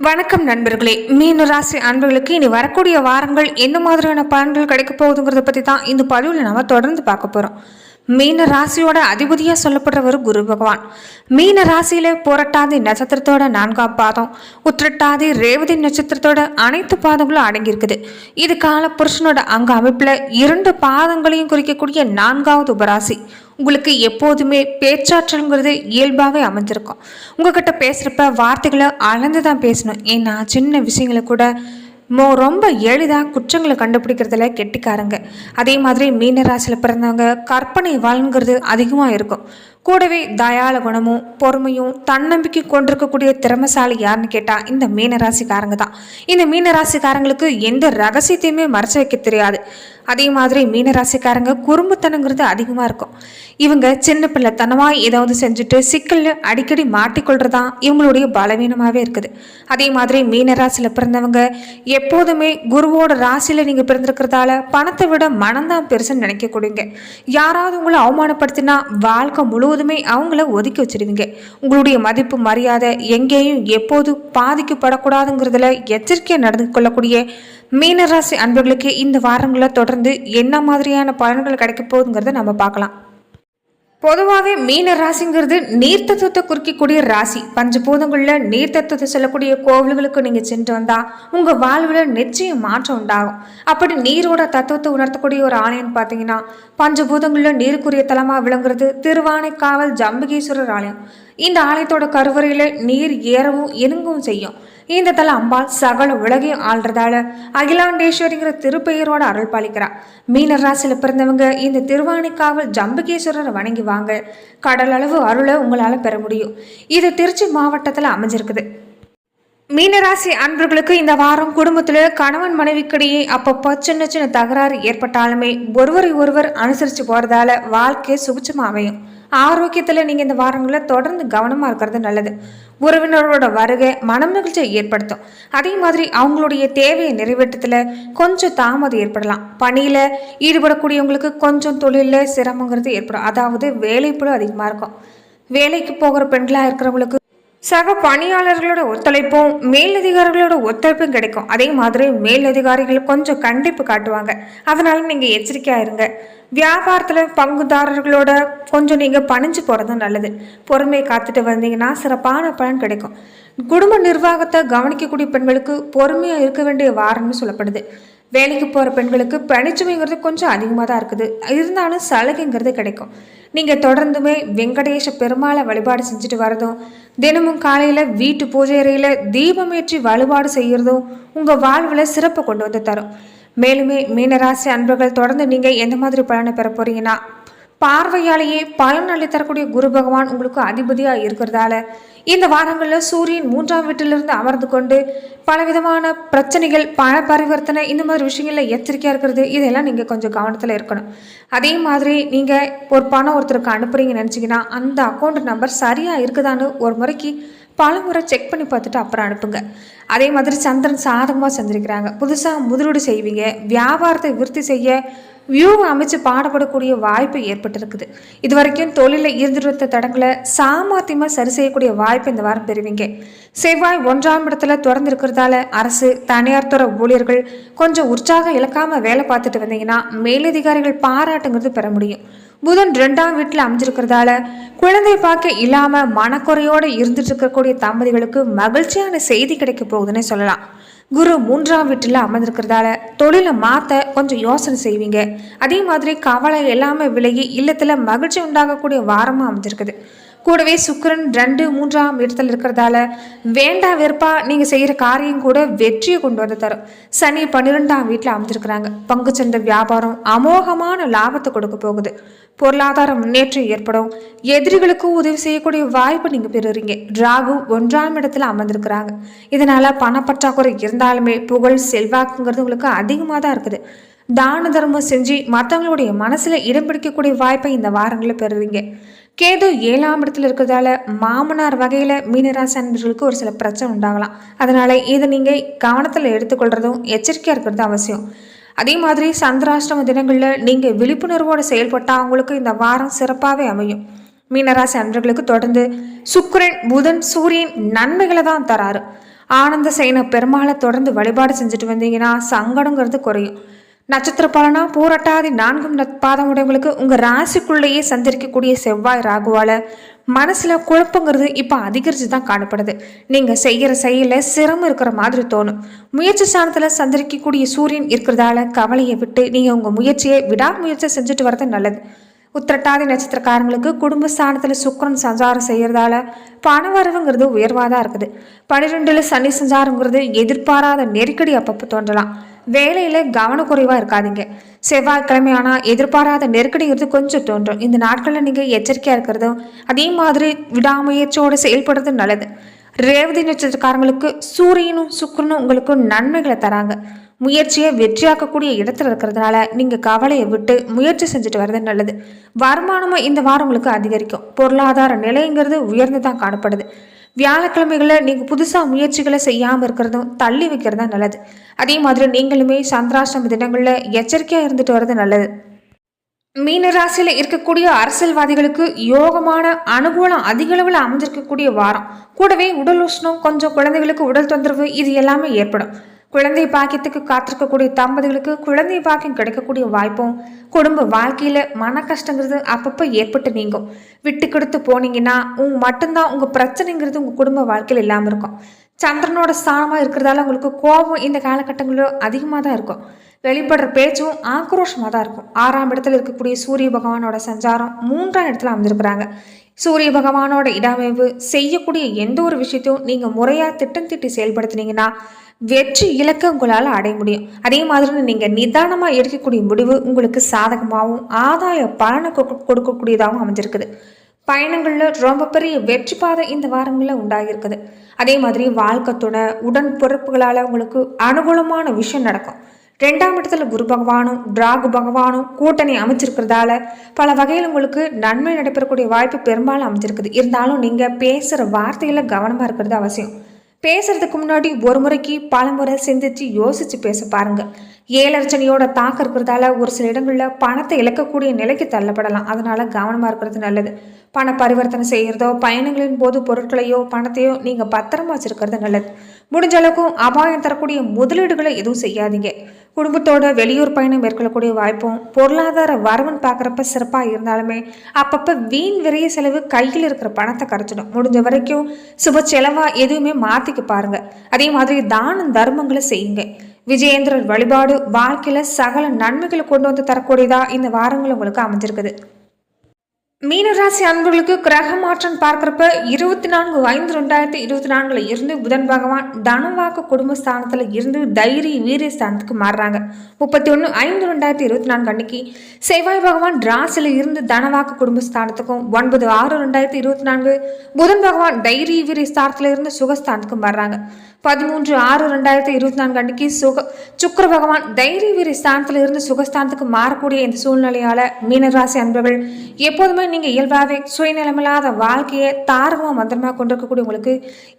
வணக்கம் நண்பர்களே. மீன ராசி அன்பர்களுக்கு இனி வரக்கூடிய வாரங்கள் எந்த மாதிரியான பலன்கள் கிடைக்க போகுதுங்கிறத பற்றி தான் இந்த பதிவில் நம்ம தொடர்ந்து பார்க்க போகிறோம் மீன ராசியோட அதிபதியாக சொல்லப்படுறவர் குரு பகவான். மீன ராசியில புரட்டாதி நட்சத்திரத்தோட நான்காம் பாதம் உத்திரட்டாதி ரேவதி நட்சத்திரத்தோட அனைத்து பாதங்களும் அடங்கியிருக்குது. இது கால புருஷனோட அங்க அமைப்பில் இரண்டு பாதங்களையும் குறிக்கக்கூடிய நான்காவது உபராசி. உங்களுக்கு எப்போதுமே பேச்சாற்றல்ங்கிறது இயல்பாகவே அமைஞ்சிருக்கும். உங்ககிட்ட பேசுகிறப்ப வார்த்தைகளை அளந்து தான் பேசணும். ஏன்னா சின்ன விஷயங்களை கூட மோ ரொம்ப எளிதாக குற்றங்களை கண்டுபிடிக்கிறதுல கெட்டிக்காரங்க. அதே மாதிரி மீனராசியில் பிறந்தவங்க கற்பனை வாழ்ங்கிறது அதிகமாக இருக்கும். கூடவே தயால குணமும் பொறுமையும் தன்னம்பிக்கை கொண்டிருக்கக்கூடிய திறமைசாலி யாருன்னு கேட்டால் இந்த மீனராசிக்காரங்க தான். இந்த மீனராசிக்காரங்களுக்கு எந்த ரகசியத்தையுமே மறைச்சு வைக்க தெரியாது. அதே மாதிரி மீனராசிக்காரங்க குறும்புத்தனங்கிறது அதிகமாக இருக்கும். இவங்க சின்ன பிள்ளைத்தனமாக ஏதாவது செஞ்சுட்டு சிக்கலில் அடிக்கடி மாட்டிக்கொள்றதான் இவங்களுடைய பலவீனமாகவே இருக்குது. அதே மாதிரி மீனராசியில் பிறந்தவங்க எப்போதுமே குருவோட ராசியில் நீங்கள் பிறந்திருக்கிறதால பணத்தை விட மனம்தான் பெருசுன்னு நினைக்கக்கூடியங்க யாராவது உங்களை அவமானப்படுத்தினா வாழ்க்கை முழு அவங்கள ஒதுக்கி வச்சிருவீங்க. உங்களுடைய மதிப்பு மரியாதை எங்கேயும் எப்போது பாதிக்கப்படக்கூடாதுங்கிறதுல எச்சரிக்கையாக நடந்து கொள்ளக்கூடிய மீனராசி அன்பர்களுக்கு இந்த வாரங்களில் தொடர்ந்து என்ன மாதிரியான பலன்கள் கிடைக்க போகுதுங்கிறத நம்ம பார்க்கலாம். பொதுவாகவே மீன ராசிங்கிறது நீர் தத்துவத்தை குறிக்கக்கூடிய ராசி. பஞ்சபூதங்களில் நீர் தத்துவத்தை சொல்லக்கூடிய கோவில்களுக்கு நீங்கள் சென்று வந்தால் உங்கள் வாழ்வில் நிச்சயம் மாற்றம் உண்டாகும். அப்படி நீரோட தத்துவத்தை உணர்த்தக்கூடிய ஒரு ஆலயம்னு பார்த்தீங்கன்னா பஞ்சபூதங்களில் நீருக்குரிய தலமாக விளங்குறது திருவானைக்காவல் ஜம்புகேஸ்வரர் ஆலயம். இந்த ஆலயத்தோட கருவறையில் நீர் ஏறவும் இறங்கவும் செய்யும். இந்த தல அம்பாள் சகல உலகையும் ஆள்றதால அகிலாண்டேஸ்வரிங்கிற திருப்பெயரோட அருள் பாலிக்கிறா மீன ராசியில் பிறந்தவங்க இந்த திருவானைக்காவல் ஜம்புகேஸ்வரரை வணங்கி வாங்க. கடலளவு அருளை உங்களால் பெற முடியும். இது திருச்சி மாவட்டத்தில் அமைஞ்சிருக்குது. மீனராசி அன்பர்களுக்கு இந்த வாரம் குடும்பத்தில் கணவன் மனைவிக்கிடையே அப்பப்போ சின்ன சின்ன தகராறு ஏற்பட்டாலுமே ஒருவரை ஒருவர் அனுசரித்து போகிறதால வாழ்க்கை சுபிச்சமாக அமையும். ஆரோக்கியத்தில் நீங்கள் இந்த வாரங்களில் தொடர்ந்து கவனமாக இருக்கிறது நல்லது. உறவினரோட வருகை மனமகிழ்ச்சியை ஏற்படுத்தும். அதே மாதிரி அவங்களுடைய தேவையை நிறைவேற்றத்தில் கொஞ்சம் தாமதம் ஏற்படலாம். பணியில் ஈடுபடக்கூடியவங்களுக்கு கொஞ்சம் தொழிலில் சிரமங்கிறது ஏற்படும். அதாவது வேலைப்பளு அதிகமாக இருக்கும். வேலைக்கு போகிற பெண்களாக இருக்கிறவங்களுக்கு சக பணியாளர்களோட ஒத்துழைப்பும் மேலதிகாரிகளோட ஒத்துழைப்பும் கிடைக்கும். அதே மாதிரி மேலதிகாரிகள் கொஞ்சம் கண்டிப்பு காட்டுவாங்க. அதனால நீங்கள் எச்சரிக்கையாக இருங்க. வியாபாரத்தில் பங்குதாரர்களோட கொஞ்சம் நீங்கள் பணிஞ்சு போகிறது நல்லது. பொறுமை காத்துட்டு வந்தீங்கன்னா சிறப்பான பலன் கிடைக்கும். குடும்ப நிர்வாகத்தை கவனிக்கக்கூடிய பெண்களுக்கு பொறுமையாக இருக்க வேண்டிய வாரம்னு சொல்லப்படுது. வேலைக்கு போகிற பெண்களுக்கு பணிச்சுமைங்கிறது கொஞ்சம் அதிகமாக தான் இருக்குது. இருந்தாலும் சலுகைங்கிறது கிடைக்கும். நீங்கள் தொடர்ந்துமே வெங்கடேஷ பெருமாளை வழிபாடு செஞ்சுட்டு வரதும் தினமும் காலையில் வீட்டு பூஜை அறையில் தீபமேற்றி வழிபாடு செய்கிறதும் உங்கள் வாழ்வில் சிறப்பை கொண்டு வந்து தரும். மேலுமே மீனராசி அன்பர்கள் தொடர்ந்து நீங்கள் எந்த மாதிரி பலனை பெற போறீங்கன்னா பார்வையாலேயே பலன் அள்ளி தரக்கூடிய குரு பகவான் உங்களுக்கு அதிபதியாக இருக்கிறதால இந்த வாரங்களில் சூரியன் மூன்றாம் வீட்டிலிருந்து அமர்ந்து கொண்டு பலவிதமான பிரச்சனைகள் பண பரிவர்த்தனை இந்த மாதிரி விஷயங்களில் எச்சரிக்கையாக இருக்கிறது இதெல்லாம் நீங்கள் கொஞ்சம் கவனத்தில் இருக்கணும். அதே மாதிரி நீங்கள் ஒரு பணம் ஒருத்தருக்கு அனுப்புகிறீங்கன்னு நினச்சிங்கன்னா அந்த அக்கௌண்ட் நம்பர் சரியாக இருக்குதான்னு ஒரு முறைக்கு பல முறை செக் பண்ணி பார்த்துட்டு அப்புறம் அனுப்புங்க. அதே மாதிரி சந்திரன் சாதகமாக செஞ்சுருக்கிறாங்க. புதுசாக முதலீடு செய்வீங்க. வியாபாரத்தை விருத்தி செய்ய வியூவை அமைச்சு பாடப்படக்கூடிய வாய்ப்பு ஏற்பட்டிருக்குது. இது வரைக்கும் தொழிலில் இருந்துருத்த தடங்களை சாமர்த்தியமாக சரி செய்யக்கூடிய வாய்ப்பு இந்த வாரம் பெறுவீங்க. செவ்வாய் ஒன்றாம் இடத்துல திறந்து இருக்கிறதால அரசு தனியார் துறை ஊழியர்கள் கொஞ்சம் உற்சாகம் இழக்காம வேலை பார்த்துட்டு வந்தீங்கன்னா மேலதிகாரிகள் பாராட்டுங்கிறது பெற முடியும். புதன் ரெண்டாம் வீட்டில் அமைஞ்சிருக்கிறதால குழந்தை பார்க்க இல்லாமல் மனக்குறையோடு இருந்துட்டு இருக்கக்கூடிய தம்பதிகளுக்கு மகிழ்ச்சியான செய்தி கிடைக்க போகுதுன்னே சொல்லலாம். குரு மூன்றாம் வீட்டில் அமர்ந்திருக்கிறதால தொழிலை மாற்ற கொஞ்சம் யோசனை செய்வீங்க. அதே மாதிரி கவலை எல்லாமே விலகி இல்லத்தில் மகிழ்ச்சி உண்டாகக்கூடிய வாரமாக அமைஞ்சிருக்குது. கூடவே சுக்கிரன் ரெண்டு மூன்றாம் இடத்துல இருக்கிறதால வேண்டா வெறுப்பா நீங்கள் செய்கிற காரியம் கூட வெற்றியை கொண்டு வந்து தரும். சனி பன்னிரெண்டாம் வீட்டில் அமைஞ்சிருக்கிறாங்க பங்குச்சந்தை வியாபாரம் அமோகமான லாபத்தை கொடுக்க போகுது. பொருளாதார முன்னேற்றம் ஏற்படும். எதிரிகளுக்கும் உதவி செய்யக்கூடிய வாய்ப்பு நீங்கள் பெறுறீங்க. ராகு ஒன்றாம் இடத்துல அமர்ந்திருக்கிறாங்க. இதனால பணப்பற்றாக்குறை இருந்தாலுமே புகழ் செல்வாக்குங்கிறது உங்களுக்கு அதிகமாக தான் இருக்குது. தான தர்மம் செஞ்சு மற்றவங்களுடைய மனசில் இடம் பிடிக்கக்கூடிய வாய்ப்பை இந்த வாரங்களில் பெறுவீங்க கேது ஏழாம் இடத்துல இருக்கிறதால மாமனார் வகையில் மீனராசி அன்பர்களுக்கு ஒரு சில பிரச்சனை உண்டாகலாம். அதனால் இதை நீங்கள் கவனத்தில் எடுத்துக்கொள்கிறதும் எச்சரிக்கையாக இருக்கிறது அவசியம். அதே மாதிரி சந்திராஷ்டம தினங்களில் நீங்கள் விழிப்புணர்வோடு செயல்பட்டால் அவங்களுக்கு இந்த வாரம் சிறப்பாகவே அமையும். மீனராசி அன்பர்களுக்கு தொடர்ந்து சுக்கரன் புதன் சூரியன் நன்மைகளை தான் தராரு. ஆனந்த சேன பெருமாளை தொடர்ந்து வழிபாடு செஞ்சுட்டு வந்தீங்கன்னா சங்கடங்கிறது குறையும். நட்சத்திர பலனா பூரட்டாதி நான்கும் பாதம் உடையவங்களுக்கு உங்கள் ராசிக்குள்ளேயே சந்திரிக்கக்கூடிய செவ்வாய் ராகுவால மனசில் குழப்பங்கிறது இப்போ அதிகரித்து தான் காணப்படுது. நீங்கள் செய்கிற செயலில் சிரமம் இருக்கிற மாதிரி தோணும். முயற்சி ஸ்தானத்தில் சந்திரிக்கக்கூடிய சூரியன் இருக்கிறதால கவலையை விட்டு நீங்கள் உங்கள் முயற்சியை விடாமுயற்சி செஞ்சுட்டு வரது நல்லது. உத்திரட்டாதி நட்சத்திரக்காரங்களுக்கு குடும்ப ஸ்தானத்தில் சுக்கரன் சஞ்சாரம் செய்கிறதால பணவரவுங்கிறது உயர்வாக தான் இருக்குது. பன்னிரெண்டில் சனி சஞ்சாரங்கிறது எதிர்பாராத நெருக்கடி அப்பப்போ தோன்றலாம். வேலையில் கவனக்குறைவாக இருக்காதீங்க. செவ்வாய்க்கிழமை ஆனால் எதிர்பாராத நெருக்கடிங்கிறது கொஞ்சம் தோன்றும். இந்த நாட்களில் நீங்கள் எச்சரிக்கையாக இருக்கிறதும் அதே மாதிரி விடாமுயற்சியோடு செயல்படுறதும் நல்லது. ரேவதி நட்சத்திரக்காரங்களுக்கு சூரியனும் சுக்கரனும் உங்களுக்கு நன்மைகளை தராங்க. முயற்சியை வெற்றியாக்கக்கூடிய இடத்துல இருக்கிறதுனால நீங்கள் கவலையை விட்டு முயற்சி செஞ்சுட்டு வர்றது நல்லது. வருமானமும் இந்த வாரம் உங்களுக்கு அதிகரிக்கும். பொருளாதார நிலைங்கிறது உயர்ந்து தான் காணப்படுது. வியாழக்கிழமைகளில் நீங்கள் புதுசாக முயற்சிகளை செய்யாமல் இருக்கிறதும் தள்ளி வைக்கிறது தான் நல்லது. அதே மாதிரி நீங்களுமே சந்திராஷ்டம தினங்களில் எச்சரிக்கையாக இருந்துட்டு வர்றது நல்லது. மீனராசியில் இருக்கக்கூடிய அரசியல்வாதிகளுக்கு யோகமான அனுகூலம் அதிக அளவில் அமைஞ்சிருக்கக்கூடிய வாரம். கூடவே உடல் உஷ்ணம் கொஞ்சம் குழந்தைகளுக்கு உடல் தொந்தரவு இது எல்லாமே ஏற்படும். குழந்தை பாக்கியத்துக்கு காத்திருக்கக்கூடிய தம்பதிகளுக்கு குழந்தை பாக்கியம் கிடைக்கக்கூடிய வாய்ப்பும் குடும்ப வாழ்க்கையில மன கஷ்டங்கிறது அப்பப்போ ஏற்பட்டு நீங்கும். விட்டு கொடுத்து போனீங்கன்னா உங்க மட்டும்தான் உங்க பிரச்சனைங்கிறது உங்க குடும்ப வாழ்க்கையில் இல்லாமல் இருக்கும். சந்திரனோட ஸ்தானமாக இருக்கிறதால உங்களுக்கு கோபம் இந்த காலகட்டங்களில் அதிகமாக தான் இருக்கும். வெளிப்படுற பேச்சும் ஆக்ரோஷமாக தான் இருக்கும். ஆறாம் இடத்துல இருக்கக்கூடிய சூரிய பகவானோட சஞ்சாரம் மூன்றாம் இடத்துல அமைஞ்சிருக்கிறாங்க சூரிய பகவானோட இடமைவு செய்யக்கூடிய எந்த ஒரு விஷயத்தையும் நீங்கள் முறையாக திட்டம் திட்டி செயல்படுத்தினீங்கன்னா வெற்றி இலக்கை உங்களால் அடைய முடியும். அதே மாதிரி நீங்கள் நிதானமாக எடுக்கக்கூடிய முடிவு உங்களுக்கு சாதகமாகவும் ஆதாய பலனை கொடுக்கக்கூடியதாகவும் அமைஞ்சிருக்குது. பயணங்களில் ரொம்ப பெரிய வெற்றி பாதை இந்த வாரங்களில் உண்டாகிருக்குது அதே மாதிரி வாழ்க்கை துணை உடன் பொறுப்புகளால் உங்களுக்கு அனுகூலமான விஷயம் நடக்கும். ரெண்டாம் இடத்துல குரு பகவானும் டிராகு பகவானும் கூட்டணி அமைச்சிருக்கிறதால பல வகையில் உங்களுக்கு நன்மை நடைபெறக்கூடிய வாய்ப்பு பெரும்பாலும் அமைஞ்சிருக்குது. இருந்தாலும் நீங்கள் பேசுகிற வார்த்தையில் கவனமாக இருக்கிறது அவசியம். பேசுறதுக்கு முன்னாடி ஒரு முறைக்கு பல முறை சிந்திச்சு யோசிச்சு பேச பாருங்க. ஏழரச்சனையோட தாக்கம் இருக்கிறதால ஒரு சில இடங்களில் பணத்தை இழக்கக்கூடிய நிலைக்கு தள்ளப்படலாம். அதனால கவனமாக இருக்கிறது நல்லது. பண பரிவர்த்தனை செய்கிறதோ பயணங்களின் போது பொருட்களையோ பணத்தையோ நீங்கள் பத்திரமா வச்சிருக்கிறது நல்லது. முடிஞ்ச அளவுக்கும் அபாயம் தரக்கூடிய முதலீடுகளை எதுவும் செய்யாதீங்க. குடும்பத்தோட வெளியூர் பயணம் மேற்கொள்ளக்கூடிய வாய்ப்பும் பொருளாதார வரவன் பார்க்குறப்ப சிறப்பாக இருந்தாலுமே அப்பப்போ வீண் விரைய செலவு கையில் இருக்கிற பணத்தை கரைச்சிடும். முடிஞ்ச வரைக்கும் சுப செலவாக எதுவுமே மாற்றிக்க பாருங்கள் அதே மாதிரி தானம் தர்மங்களை செய்யுங்க. விஜயேந்திரர் வழிபாடு வாழ்க்கையில் சகல நன்மைகளை கொண்டு வந்து தரக்கூடியதாக இந்த வாரங்கள் உங்களுக்கு அமைஞ்சிருக்குது. மீனராசி அன்பர்களுக்கு கிரக மாற்றம் பார்க்குறப்ப இருபத்தி நான்கு ஐந்து ரெண்டாயிரத்தி இருபத்தி நான்குல இருந்து புதன் பகவான் தனவாக்கு குடும்பஸ்தானத்தில் இருந்து தைரிய வீரிய ஸ்தானத்துக்கு மாறுறாங்க. முப்பத்தி ஒன்று ஐந்து ரெண்டாயிரத்தி இருபத்தி நான்கு அன்னைக்கு செவ்வாய் பகவான் ராசியில் இருந்து தனவாக்கு குடும்பஸ்தானத்துக்கும் ஒன்பது ஆறு ரெண்டாயிரத்தி இருபத்தி நான்கு புதன் பகவான் தைரிய வீரிய ஸ்தானத்தில் இருந்து சுகஸ்தானத்துக்கும் வர்றாங்க பதிமூன்று ஆறு ரெண்டாயிரத்தி இருபத்தி நான்கு அன்னைக்கு சுக சுக்கர பகவான் தைரிய வீரி ஸ்தானத்தில் இருந்து சுகஸ்தானத்துக்கு மாறக்கூடிய இந்த சூழ்நிலையால் மீனராசி அன்பர்கள் எப்போதுமே நீங்கள் இயல்பாகவே சுயநலமில்லாத வாழ்க்கையை தாரகமாக மந்திரமாக கொண்டிருக்கக்கூடிய உங்களுக்கு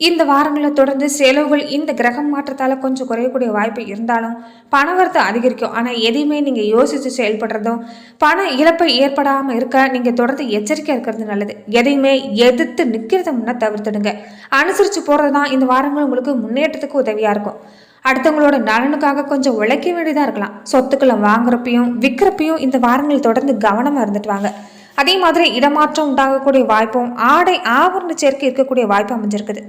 இந்த வாரங்களில் தொடர்ந்து செலவுகள் இந்த கிரகம் மாற்றத்தால் கொஞ்சம் குறையக்கூடிய வாய்ப்பு இருந்தாலும் பணவரத்தை அதிகரிக்கும். ஆனால் எதையுமே நீங்கள் யோசித்து செயல்படுறதும் பண இழப்பை ஏற்படாமல் இருக்க நீங்கள் தொடர்ந்து எச்சரிக்கை இருக்கிறது நல்லது. எதையுமே எதிர்த்து நிற்கிறத முன்னே தவிர்த்துடுங்க. அனுசரித்து போகிறது தான் இந்த வாரங்கள் உங்களுக்கு முன்னேற்றத்துக்கு உதவியாக இருக்கும். அடுத்தவங்களோட நலனுக்காக கொஞ்சம் உழைக்க வேண்டியதாக இருக்கலாம். சொத்துக்களை வாங்குறப்பையும் விற்கிறப்பையும் இந்த வாரங்கள் தொடர்ந்து கவனமாக இருந்துட்டு வாங்க. அதே மாதிரி இடமாற்றம் உண்டாகக்கூடிய வாய்ப்பும் ஆடை ஆவரண சேர்க்கை இருக்கக்கூடிய வாய்ப்பு அமைஞ்சிருக்குது.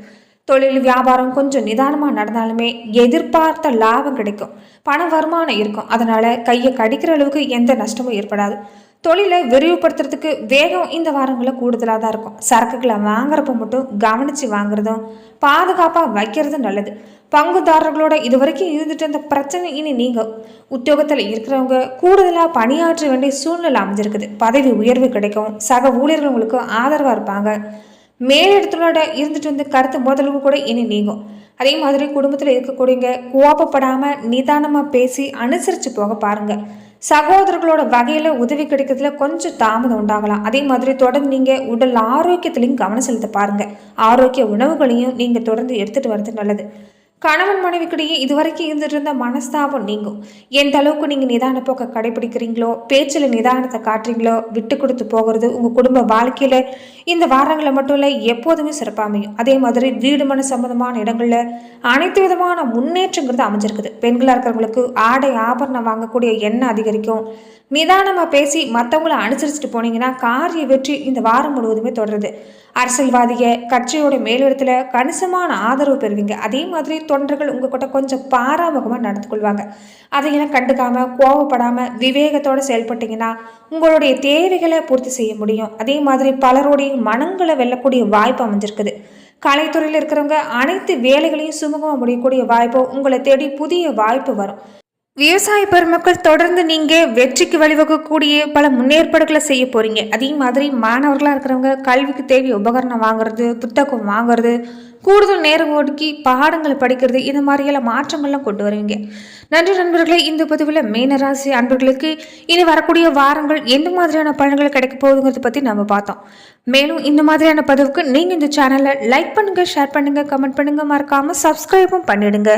தொழில் வியாபாரம் கொஞ்சம் நிதானமாக நடந்தாலுமே எதிர்பார்த்த லாபம் கிடைக்கும். பண வருமானம் இருக்கும். அதனால் கையை கடிக்கிற அளவுக்கு எந்த நஷ்டமும் ஏற்படாது. தொழிலை விரிவுபடுத்துறதுக்கு வேகம் இந்த வாரங்களில் கூடுதலாக தான் இருக்கும். சரக்குகளை வாங்குறப்ப மட்டும் கவனித்து வாங்குறதும் பாதுகாப்பாக வைக்கிறதும் நல்லது. பங்குதாரர்களோட இது வரைக்கும் இருந்துட்டு அந்த பிரச்சனை இனி நீங்கள் உத்தியோகத்தில் இருக்கிறவங்க கூடுதலாக பணியாற்ற வேண்டிய சூழ்நிலை அமைஞ்சிருக்குது. பதவி உயர்வு கிடைக்கும் சக ஊழியர்கள் உங்களுக்கு ஆதரவாக இருப்பாங்க. மேலிடத்தினோட இருந்துட்டு வந்து கருத்து முதல்வு கூட இனி நீங்கும். அதே மாதிரி குடும்பத்தில் இருக்கக்கூடியங்க கோபப்படாமல் நிதானமாக பேசி அனுசரித்து போக பாருங்கள் சகோதரர்களோட வகையில் உதவி கிடைக்கிறதுல கொஞ்சம் தாமதம் உண்டாகலாம். அதே மாதிரி தொடர்ந்து நீங்கள் உடல் ஆரோக்கியத்திலையும் கவனம் செலுத்த பாருங்கள் ஆரோக்கிய உணவுகளையும் நீங்கள் தொடர்ந்து எடுத்துகிட்டு வர்றது நல்லது. கணவன் மனைவிக்கிடையே இதுவரைக்கும் இருந்துட்டு இருந்த மனஸ்தாபம் நீங்கும். எந்த அளவுக்கு நீங்கள் நிதான போக்க கடைபிடிக்கிறீங்களோ பேச்சில் நிதானத்தை காட்டுறீங்களோ விட்டு கொடுத்து போகிறது உங்கள் குடும்ப வாழ்க்கையில் இந்த வாரங்களில் மட்டும் இல்லை எப்போதுமே சிறப்பாக அமையும். அதே மாதிரி வீடு மன சம்பந்தமான இடங்களில் அனைத்து விதமான முன்னேற்றங்கிறது அமைஞ்சிருக்குது. பெண்களாக இருக்கிறவங்களுக்கு ஆடை ஆபரணம் வாங்கக்கூடிய எண்ணம் அதிகரிக்கும். நிதானமாக பேசி மற்றவங்கள அனுசரிச்சுட்டு போனீங்கன்னா காரிய வெற்றி இந்த வாரம் முழுவதுமே தொடருது. அரசியல்வாதிக கட்சியோட மேலிடத்தில் கணிசமான ஆதரவு பெறுவீங்க. அதே மாதிரி தொண்டர்கள் உங்கள் உங்ககிட்ட கொஞ்சம் பாராமுகமாக நடந்து கொள்வாங்க அதையெல்லாம் கண்டுக்காமல் கோவப்படாமல் விவேகத்தோடு செயல்பட்டீங்கன்னா உங்களுடைய தேவைகளை பூர்த்தி செய்ய முடியும். அதே மாதிரி பலருடைய மனங்களை வெல்லக்கூடிய வாய்ப்பு அமைஞ்சிருக்குது. கலைத்துறையில் இருக்கிறவங்க அனைத்து வேலைகளையும் சுமூகமாக முடியக்கூடிய வாய்ப்பு உங்களை தேடி புதிய வாய்ப்பு வரும். விவசாய பெருமக்கள் தொடர்ந்து நீங்கள் வெற்றிக்கு வழிவகுக்கக்கூடிய பல முன்னேற்பாடுகளை செய்ய போகிறீங்க அதே மாதிரி மாணவர்களாக இருக்கிறவங்க கல்விக்கு தேவைய உபகரணம் வாங்குறது புத்தகம் வாங்குறது கூடுதல் நேரம் ஒதுக்கி பாடங்களை படிக்கிறது இந்த மாதிரியெல்லாம் மாற்றங்கள்லாம் கொண்டு வருவீங்க. நன்றி நண்பர்களே இந்த பதிவில் மீனராசி அன்பர்களுக்கு இனி வரக்கூடிய வாரங்கள் எந்த மாதிரியான பலன்கள் கிடைக்க போகுதுங்கிறத பற்றி நம்ம பார்த்தோம். மேலும் இந்த மாதிரியான பதிவுக்கு நீங்கள் இந்த சேனலை லைக் பண்ணுங்கள் ஷேர் பண்ணுங்கள் கமெண்ட் பண்ணுங்கள் மறக்காமல் சப்ஸ்கிரைபும் பண்ணிடுங்க.